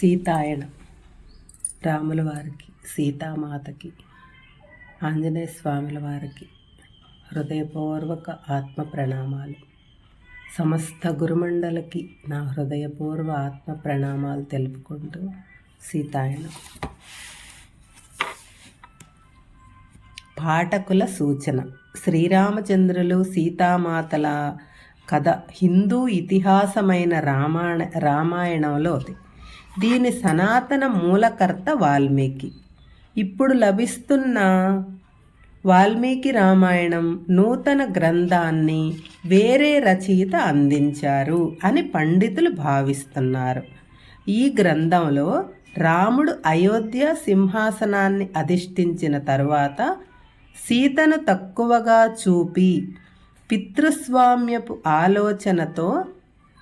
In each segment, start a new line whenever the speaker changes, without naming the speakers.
సీతాయనం రాముల వారికి సీతామాతకి ఆంజనేయ స్వాముల వారికి హృదయపూర్వక ఆత్మ ప్రణామాలు. సమస్త గురుమండలకి నా హృదయపూర్వ ఆత్మ ప్రణామాలు తెలుపుకుంటూ సీతాయనం. పాఠకుల సూచన. శ్రీరామచంద్రులు సీతామాతల కథ హిందూ ఇతిహాసమైన రామాయణ రామాయణంలో దీని సనాతన మూలకర్త వాల్మీకి. ఇప్పుడు లభిస్తున్న వాల్మీకి రామాయణం నూతన గ్రంథాన్ని వేరే రచయిత అందించారు అని పండితులు భావిస్తున్నారు. ఈ గ్రంథంలో రాముడు అయోధ్య సింహాసనాన్ని అధిష్ఠించిన తర్వాత సీతను తక్కువగా చూపి పితృస్వామ్యపు ఆలోచనతో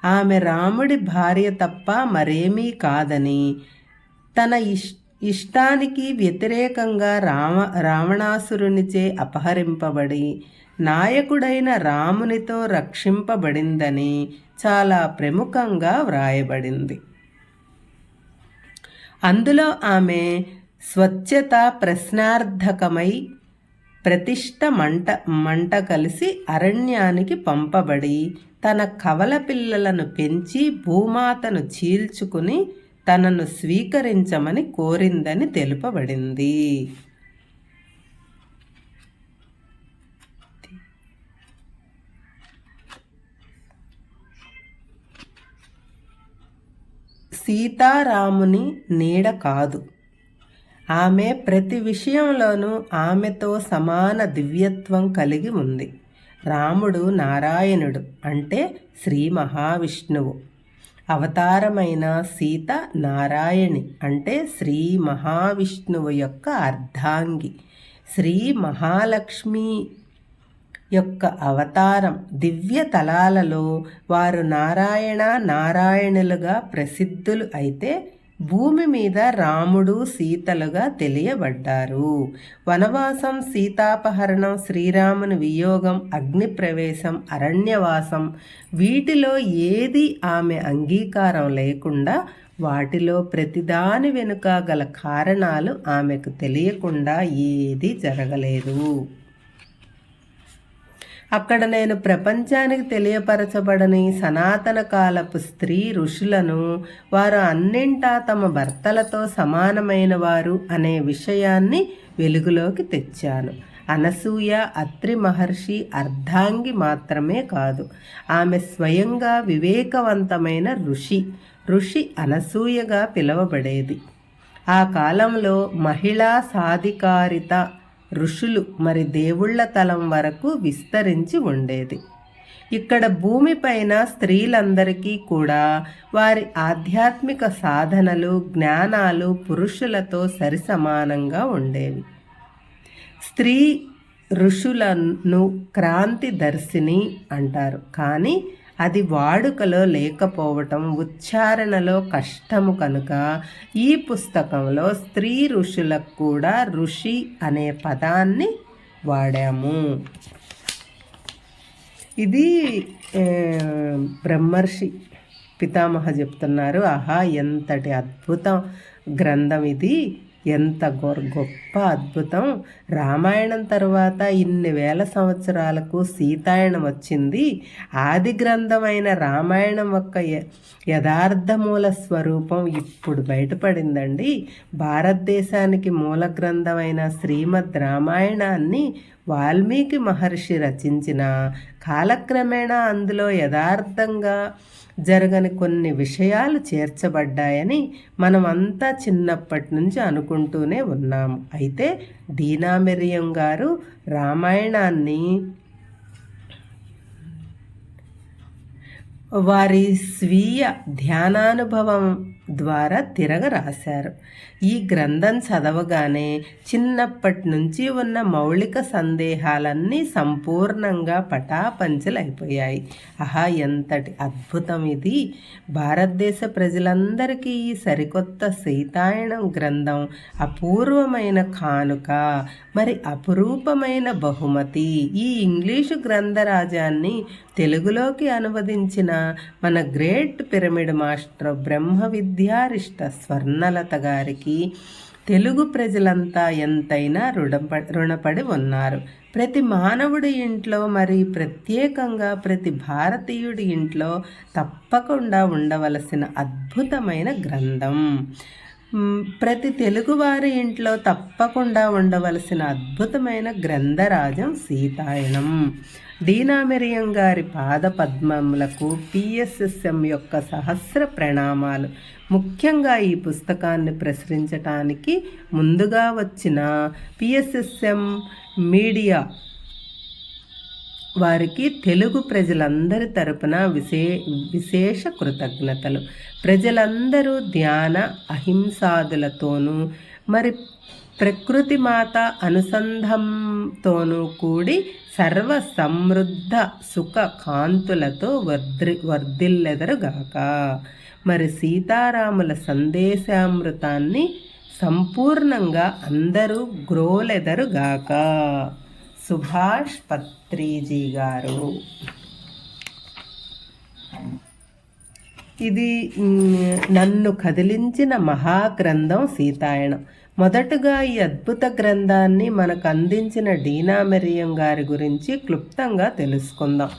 ఆమె రాముడి భార్య తప్ప మరేమీ కాదని. తన ఇష్ ఇష్టానికి వ్యతిరేకంగా రామ రావణాసురునిచే అపహరింపబడి నాయకుడైన రామునితో రక్షింపబడిందని చాలా ప్రముఖంగా వ్రాయబడింది. అందులో ఆమె స్వచ్ఛత ప్రశ్నార్థకమై ప్రతిష్ట మంట మంట కలిసి అరణ్యానికి పంపబడి తన కవల పిల్లలను పెంచి భూమాతను చీల్చుకుని తనను స్వీకరించమని కోరిందని తెలుపబడింది. సీతారాముని నీడ కాదు. ఆమె ప్రతి విషయంలోనూ ఆమెతో సమాన దివ్యత్వం కలిగి ఉంది. రాముడు నారాయణుడు అంటే శ్రీ మహావిష్ణువు. అవతారమైన సీత నారాయణి అంటే శ్రీ మహావిష్ణువు యొక్క అర్ధాంగి. శ్రీ మహాలక్ష్మి యొక్క అవతారం దివ్య తలాలలో వారు నారాయణ నారాయణులుగా ప్రసిద్ధులు అయితే భూమి మీద రాముడు సీతలుగా తెలియబడ్డారు. వనవాసం సీతాపహరణం శ్రీరాముని వియోగం అగ్నిప్రవేశం అరణ్యవాసం వీటిలో ఏది ఆమె అంగీకారం లేకుండా వాటిలో ప్రతిదాని వెనుక గల కారణాలు ఆమెకు తెలియకుండా ఏది జరగలేదు. అక్కడ నేను ప్రపంచానికి తెలియపరచబడని సనాతన కాలపు స్త్రీ ఋషులను వారు అన్నింటా తమ భర్తలతో సమానమైన వారు అనే విషయాన్ని వెలుగులోకి తెచ్చాను. అనసూయ అత్రి మహర్షి అర్ధాంగి మాత్రమే కాదు ఆమె స్వయంగా వివేకవంతమైన ఋషి ఋషి అనసూయగా పిలువబడేది. ఆ కాలంలో మహిళా సాధికారిత ఋషులు మరి దేవుళ్ళ తలం వరకు విస్తరించి ఉండేది. ఇక్కడ భూమిపైన స్త్రీలందరికీ కూడా వారి ఆధ్యాత్మిక సాధనలు జ్ఞానాలు పురుషులతో సరిసమానంగా ఉండేవి. స్త్రీ ఋషులను క్రాంతి దర్శిని అంటారు. కానీ అది వాడుకలో లేకపోవటం ఉచ్చారణలో కష్టము కనుక ఈ పుస్తకంలో స్త్రీ ఋషులకు కూడా ఋషి అనే పదాన్ని వాడాము. ఇది బ్రహ్మర్షి పితామహ చెప్తున్నారు. ఆహా ఎంతటి అద్భుతం గ్రంథం ఇది. ఎంత గొప్ప అద్భుతం. రామాయణం తర్వాత ఇన్ని వేల సంవత్సరాలకు సీతాయనం వచ్చింది. ఆది గ్రంథమైన రామాయణం యొక్క యథార్థ మూల స్వరూపం ఇప్పుడు బయటపడిందండి. భారతదేశానికి మూల గ్రంథమైన శ్రీమద్ రామాయణాన్ని వాల్మీకి మహర్షి రచించిన కాలక్రమేణా అందులో యథార్థంగా జరగని కొన్ని విషయాలు చేర్చబడ్డాయని మనమంతా చిన్నప్పటి నుంచి అనుకుంటూనే ఉన్నాము అయితే డీనామెరియం గారు రామాయణాన్ని వారి స్వీయ ధ్యానానుభవం ద్వారా తిరగ రాశారు ఈ గ్రంథం చదవగానే చిన్నప్పటి నుంచి ఉన్న మౌలిక సందేహాలన్నీ సంపూర్ణంగా పటాపంచలైపోయాయి. ఆహా ఎంతటి అద్భుతం ఇది! భారతదేశ ప్రజలందరికీ ఈ సరికొత్త సీతాయణం గ్రంథం అపూర్వమైన కానుక మరి అపురూపమైన బహుమతి. ఈ ఇంగ్లీషు గ్రంథరాజాన్ని తెలుగులోకి అనువదించిన మన great pyramid master Brahma Vidyarishta Swarnalatha గారికి తెలుగు ప్రజలంతా ఎంతైనా రుణప రుణపడి ఉన్నారు. ప్రతి మానవుడి ఇంట్లో మరి ప్రత్యేకంగా ప్రతి భారతీయుడి ఇంట్లో తప్పకుండా ఉండవలసిన అద్భుతమైన గ్రంథం. ప్రతి తెలుగువారి ఇంట్లో తప్పకుండా ఉండవలసిన అద్భుతమైన గ్రంథరాజం సీతాయనం. డీనామెరియం గారి పాద పద్మములకు పిఎస్ఎస్ఎం యొక్క సహస్ర ప్రణామాలు. ముఖ్యంగా ఈ పుస్తకాన్ని ప్రసరించటానికి ముందుగా వచ్చిన పిఎస్ఎస్ఎం మీడియా వారికి తెలుగు ప్రజలందరి తరపున విశే విశేష కృతజ్ఞతలు. ప్రజలందరూ ధ్యాన అహింసాదులతోనూ మరి ప్రకృతి మాత అనుసంధంతోనూ కూడి సర్వ సమృద్ధ సుఖ కాంతులతో వర్ధి వర్ధిల్లెదరుగాక. మరి సీతారాముల సందేశామృతాన్ని సంపూర్ణంగా అందరూ గ్రోలెదరుగాక. సుభాష్ పత్రిజీ గారు. ఇది నన్ను కదిలించిన మహాగ్రంథం సీతాయణం. మొదటగా ఈ అద్భుత గ్రంథాన్ని మనకు అందించిన డీనా మెరియం గారి గురించి క్లుప్తంగా తెలుసుకుందాం.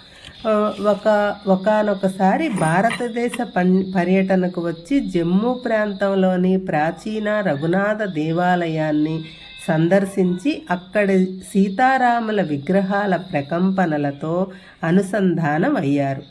ఒక ఒకనొకసారి భారతదేశ పన్ పర్యటనకు వచ్చి జమ్మూ ప్రాంతంలోని ప్రాచీన రఘునాథ దేవాలయాన్ని సందర్శించి అక్కడి సీతారాముల విగ్రహాల ప్రకంపనలతో అనుసంధానం అయ్యారు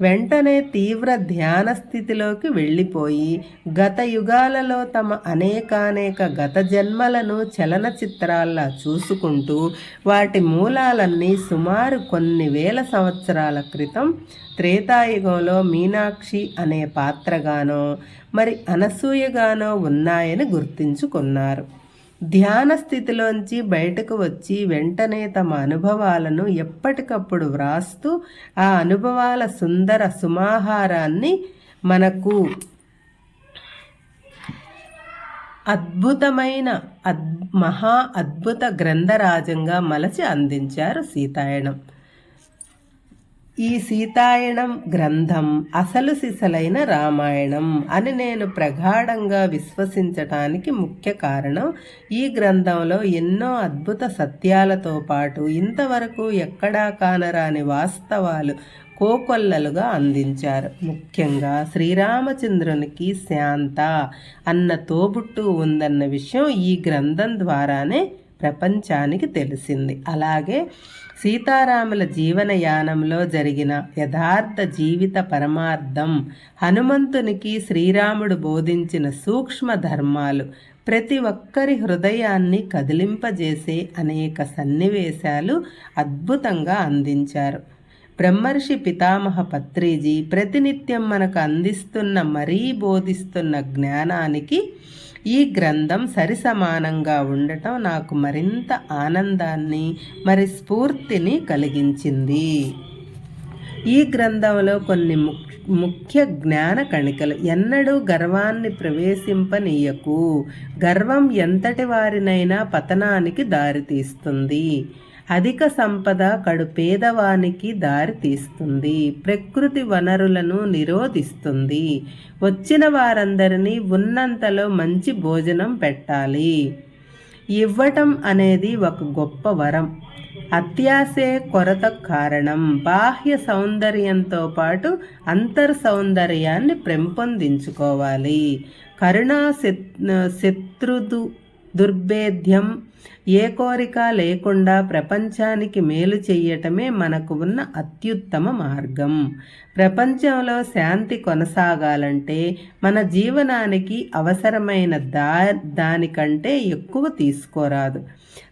వెంటనే తీవ్ర ధ్యాన స్థితిలోకి వెళ్ళిపోయి గత యుగాలలో తమ అనేకానేక గత జన్మలను చలనచిత్రాల్లా చూసుకుంటూ వాటి మూలాలన్నీ సుమారు కొన్ని వేల సంవత్సరాల క్రితం త్రేతాయుగంలో మీనాక్షి అనే పాత్రగానో మరి అనసూయగానో ఉన్నాయని గుర్తించుకున్నారు. ధ్యాన స్థితిలోంచి బయటకు వచ్చి వెంటనే తమ అనుభవాలను ఎప్పటికప్పుడు వ్రాస్తూ ఆ అనుభవాల సుందర సుమాహారాన్ని మనకు అద్భుతమైన అద్ మహా అద్భుత గ్రంథరాజంగా మలచి అందించారు సీతాయనం ఈ సీతాయణం గ్రంథం అసలు సిసలైన రామాయణం అని నేను ప్రగాఢంగా విశ్వసించటానికి ముఖ్య కారణం ఈ గ్రంథంలో ఎన్నో అద్భుత సత్యాలతో పాటు ఇంతవరకు ఎక్కడా కానరాని వాస్తవాలు కోకొల్లలుగా అందించారు. ముఖ్యంగా శ్రీరామచంద్రునికి శాంత అన్న తోబుట్టు ఉందన్న విషయం ఈ గ్రంథం ద్వారానే ప్రపంచానికి తెలిసింది. అలాగే సీతారాముల జీవనయానంలో జరిగిన యథార్థ జీవిత పరమార్థం హనుమంతునికి శ్రీరాముడు బోధించిన సూక్ష్మ ధర్మాలు ప్రతి ఒక్కరి హృదయాన్ని కదిలింపజేసే అనేక సన్నివేశాలు అద్భుతంగా అందించారు. బ్రహ్మర్షి పితామహ పత్రిజీ ప్రతినిత్యం మనకు అందిస్తున్న మరీ బోధిస్తున్న జ్ఞానానికి ఈ గ్రంథం సరిసమానంగా ఉండటం నాకు మరింత ఆనందాన్ని మరి స్ఫూర్తిని కలిగించింది. ఈ గ్రంథంలో కొన్ని ముఖ్య జ్ఞాన కణికలు. ఎన్నడూ గర్వాన్ని ప్రవేశింపనీయకు. గర్వం ఎంతటి వారినైనా పతనానికి దారితీస్తుంది. అధిక సంపద కడు పేదవానికి దారితీస్తుంది ప్రకృతి వనరులను నిరోధిస్తుంది. వచ్చిన వారందరినీ ఉన్నంతలో మంచి భోజనం పెట్టాలి. ఇవ్వటం అనేది ఒక గొప్ప వరం. అత్యాసే కొరత కారణం. బాహ్య సౌందర్యంతో పాటు అంతర్ సౌందర్యాన్ని పెంపొందించుకోవాలి. కరుణా శత్రుదు దుర్భేద్యం. ఏ కోరిక లేకుండా ప్రపంచానికి మేలు చెయ్యటమే మనకు ఉన్న అత్యుత్తమ మార్గం. ప్రపంచంలో శాంతి కొనసాగాలంటే మన జీవనానికి అవసరమైన దా దానికంటే ఎక్కువ తీసుకోరాదు.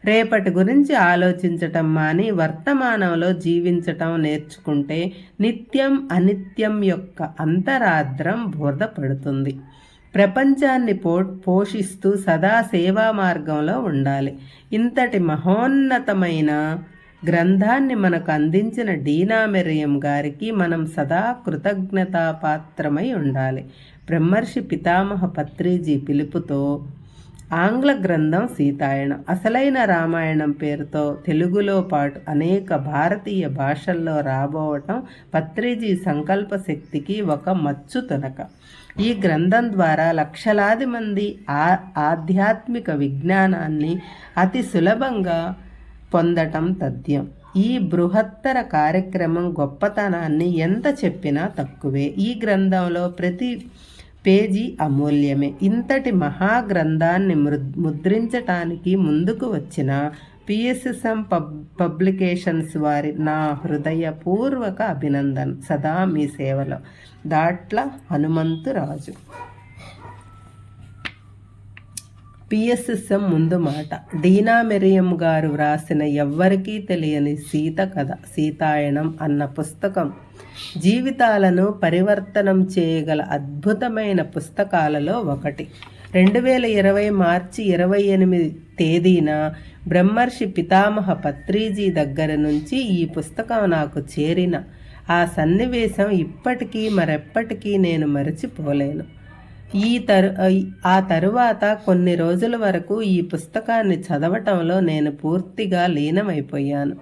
రేపటి గురించి ఆలోచించటం మాని వర్తమానంలో జీవించటం నేర్చుకుంటే నిత్యం అనిత్యం యొక్క అంతరాద్రం బోధపడుతుంది. ప్రపంచాన్ని పో పోషిస్తూ సదా సేవా మార్గంలో ఉండాలి. ఇంతటి మహోన్నతమైన గ్రంథాన్ని మనకు అందించిన డీనా మెరియం గారికి మనం సదా కృతజ్ఞతాపాత్రమై ఉండాలి. బ్రహ్మర్షి పితామహ పత్రిజీ పిలుపుతో ఆంగ్ల గ్రంథం సీతాయణం. అసలైన రామాయణం పేరుతో తెలుగులో పాటు అనేక భారతీయ భాషల్లో రాబోవటం పత్రిజీ సంకల్ప శక్తికి ఒక మచ్చు తునక. ఈ గ్రంథం ద్వారా లక్షలాది మంది ఆ ఆధ్యాత్మిక విజ్ఞానాన్ని అతి సులభంగా పొందటం తథ్యం. ఈ బృహత్తర కార్యక్రమం గొప్పతనాన్ని ఎంత చెప్పినా తక్కువే. ఈ గ్రంథంలో ప్రతి పేజీ అమూల్యమే. ఇంతటి మహాగ్రంథాన్ని ముద్రించటానికి ముందుకు వచ్చిన పిఎస్ఎస్ఎం పబ్ పబ్లికేషన్స్ వారి నా హృదయపూర్వక అభినందన. సదా మీ సేవలో. దాట్ల హనుమంతు రాజు. పిఎస్ఎస్ఎం ముందు మాట. డీనా మెరియం గారు వ్రాసిన ఎవ్వరికీ తెలియని సీత కథ సీతాయనం అన్న పుస్తకం. జీవితాలను పరివర్తనం చేయగల అద్భుతమైన పుస్తకాలలో ఒకటి. రెండు వేల ఇరవై మార్చి ఇరవై ఎనిమిది తేదీన బ్రహ్మర్షి పితామహ పత్రీజీ దగ్గర నుంచి ఈ పుస్తకం నాకు చేరిన. ఆ సన్నివేశం ఇప్పటికీ మరెప్పటికీ నేను మరచిపోలేను. ఈ తరు ఆ తరువాత కొన్ని రోజుల వరకు ఈ పుస్తకాన్ని చదవటంలో నేను పూర్తిగా లీనమైపోయాను.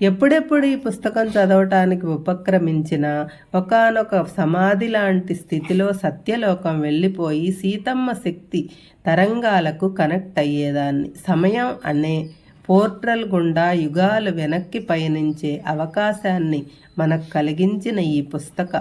ఎప్పుడెప్పుడు ఈ పుస్తకం చదవటానికి ఉపక్రమించిన ఒకనొక సమాధి లాంటి స్థితిలో సత్యలోకం వెళ్ళిపోయి సీతమ్మ శక్తి తరంగాలకు కనెక్ట్ అయ్యేదాన్ని. సమయం అనే పోర్టల్ గుండా యుగాలు వెనక్కి పయనించే అవకాశాన్ని మనకు కలిగించిన ఈ పుస్తక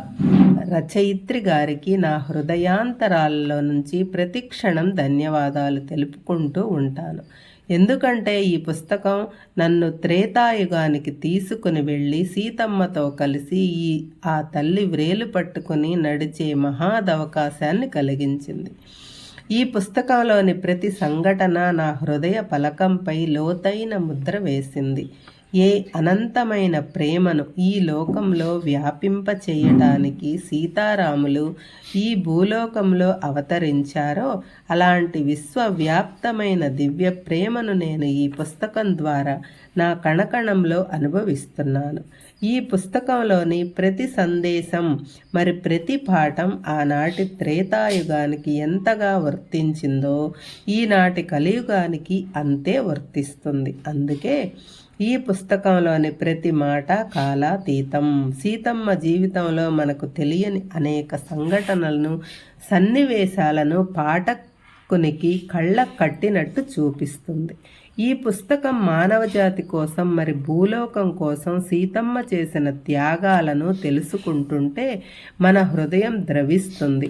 రచయిత్రి గారికి నా హృదయాంతరాలలో నుంచి ప్రతిక్షణం ధన్యవాదాలు తెలుపుకుంటూ ఉంటాను. ఎందుకంటే ఈ పుస్తకం నన్ను త్రేతాయుగానికి తీసుకుని వెళ్ళి సీతమ్మతో కలిసి ఈ ఆ తల్లి వ్రేలు పట్టుకుని నడిచే మహాదవకాశాన్ని కలిగించింది. ఈ పుస్తకంలోని ప్రతి సంఘటన నా హృదయ పలకంపై లోతైన ముద్ర వేసింది. ఏ అనంతమైన ప్రేమను ఈ లోకంలో వ్యాపింప చేయటానికి సీతారాములు ఈ భూలోకంలో అవతరించారో అలాంటి విశ్వవ్యాప్తమైన దివ్య ప్రేమను నేను ఈ పుస్తకం ద్వారా నా కణకణంలో అనుభవిస్తున్నాను. ఈ పుస్తకంలోని ప్రతి సందేశం మరి ప్రతి పాఠం ఆనాటి త్రేతాయుగానికి ఎంతగా వర్తించిందో ఈనాటి కలియుగానికి అంతే వర్తిస్తుంది. అందుకే ఈ పుస్తకంలోని ప్రతి మాట కాలాతీతం. సీతమ్మ జీవితంలో మనకు తెలియని అనేక సంఘటనలను సన్నివేశాలను పాఠకునికి కళ్ళ కట్టినట్టు చూపిస్తుంది. ఈ పుస్తకం మానవజాతి కోసం మరి భూలోకం కోసం సీతమ్మ చేసిన త్యాగాలను తెలుసుకుంటుంటే మన హృదయం ద్రవిస్తుంది.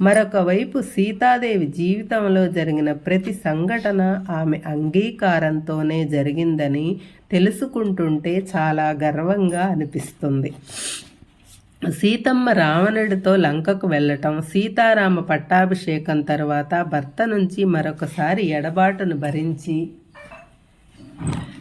మరొక వైపు సీతాదేవి జీవితంలో జరిగిన ప్రతి సంఘటన ఆమె అంగీకారంతోనే జరిగిందని తెలుసుకుంటుంటే చాలా గర్వంగా అనిపిస్తుంది. సీతమ్మ రావణుడితో లంకకు వెళ్ళటం సీతారామ పట్టాభిషేకం తర్వాత భర్త నుంచి మరొకసారి ఎడబాటును భరించి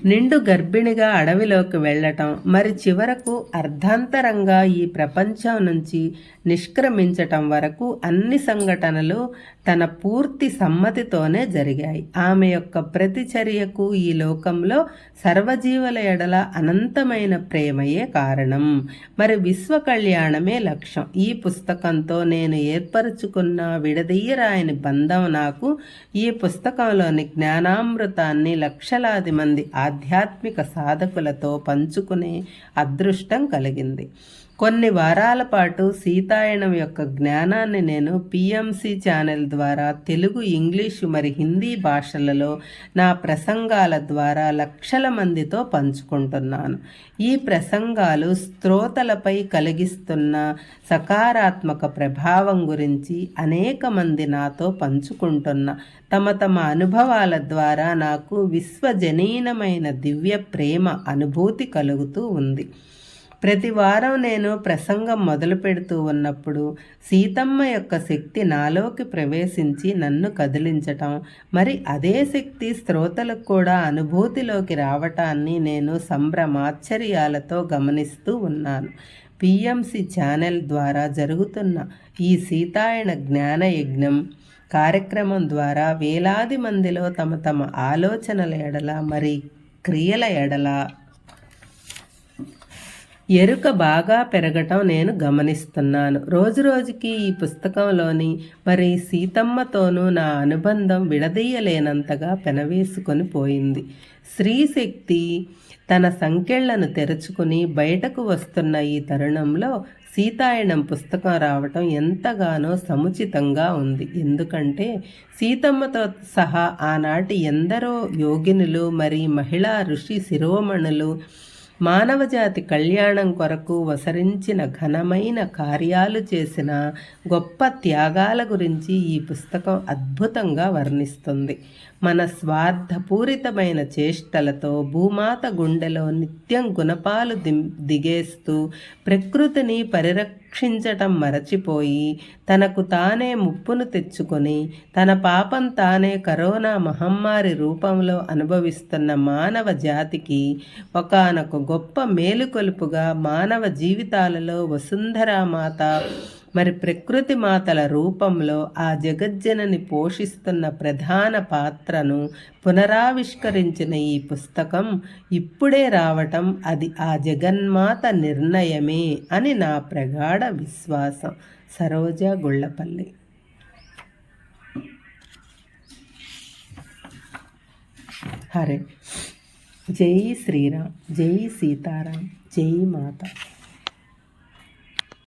నిండు గర్భిణిగా అడవిలోకి వెళ్ళటం మరి చివరకు అర్ధాంతరంగా ఈ ప్రపంచం నుంచి నిష్క్రమించటం వరకు అన్ని సంఘటనలు తన పూర్తి సమ్మతితోనే జరిగాయి. ఆమె యొక్క ప్రతిచర్యకు ఈ లోకంలో సర్వజీవుల ఎడల అనంతమైన ప్రేమయే కారణం. మరి విశ్వ కళ్యాణమే లక్ష్యం. ఈ పుస్తకంతో నేను ఏర్పరచుకున్న విడదీయరాయని బంధం నాకు ఈ పుస్తకంలోని జ్ఞానామృతాన్ని లక్షలాది మంది ఆధ్యాత్మిక సాధకులతో పంచుకునే అదృష్టం కలిగింది. కొన్ని వారాల పాటు సీతాయనం యొక్క జ్ఞానాన్ని నేను పిఎంసి ఛానల్ ద్వారా తెలుగు ఇంగ్లీషు మరి హిందీ భాషలలో నా ప్రసంగాల ద్వారా లక్షల మందితో పంచుకుంటున్నాను. ఈ ప్రసంగాలు శ్రోతలపై కలిగిస్తున్న సకారాత్మక ప్రభావం గురించి అనేక మంది నాతో పంచుకుంటున్న తమ తమ అనుభవాల ద్వారా నాకు విశ్వజనీనమైన దివ్య ప్రేమ అనుభూతి కలుగుతూ ఉంది. ప్రతి వారం నేను ప్రసంగం మొదలు పెడుతూ ఉన్నప్పుడు సీతమ్మ యొక్క శక్తి నాలోకి ప్రవేశించి నన్ను కదిలించటం మరి అదే శక్తి శ్రోతలకు కూడా అనుభూతిలోకి రావటాన్ని నేను సంభ్రమాశ్చర్యాలతో గమనిస్తూ ఉన్నాను. పిఎంసి ఛానల్ ద్వారా జరుగుతున్న ఈ సీతాయన జ్ఞాన యజ్ఞం కార్యక్రమం ద్వారా వేలాది మందిలో తమ తమ ఆలోచనల ఎడల మరి క్రియల ఎడల ఎరుక బాగా పెరగటం నేను గమనిస్తున్నాను. రోజు రోజుకి ఈ పుస్తకంలోని మరి సీతమ్మతోనూ నా అనుబంధం విడదీయలేనంతగా పెనవేసుకొని పోయింది. శ్రీశక్తి తన సంకెళ్ళను తెరుచుకుని బయటకు వస్తున్న ఈ తరుణంలో సీతాయనం పుస్తకం రావటం ఎంతగానో సముచితంగా ఉంది. ఎందుకంటే సీతమ్మతో సహా ఆనాటి ఎందరో యోగినులు మరి మహిళా ఋషి శిరోమణులు మానవజాతి కళ్యాణం కొరకు వసరించిన ఘనమైన కార్యాలు చేసిన గొప్ప త్యాగాల గురించి ఈ పుస్తకం అద్భుతంగా వర్ణిస్తుంది. మన స్వార్థపూరితమైన చేష్టలతో భూమాత గుండెలో నిత్యం గుణపాలు దిం దిగేస్తూ ప్రకృతిని రక్షించటం మరచిపోయి తనకు తానే ముప్పును తెచ్చుకొని తన పాపం తానే కరోనా మహమ్మారి రూపంలో అనుభవిస్తున్న మానవ జాతికి ఒకనొక గొప్ప మేలుకొలుపుగా మానవ జీవితాలలో వసుంధరామాత మరి ప్రకృతి మాతల రూపంలో ఆ జగజ్జనని పోషిస్తున్న ప్రధాన పాత్రను పునరావిష్కరించిన ఈ పుస్తకం ఇప్పుడే రావటం అది ఆ జగన్మాత నిర్ణయమే అని నా ప్రగాఢ విశ్వాసం. సరోజ గుళ్ళపల్లి. హరే. జై శ్రీరామ్ జై సీతారాం జై మాత.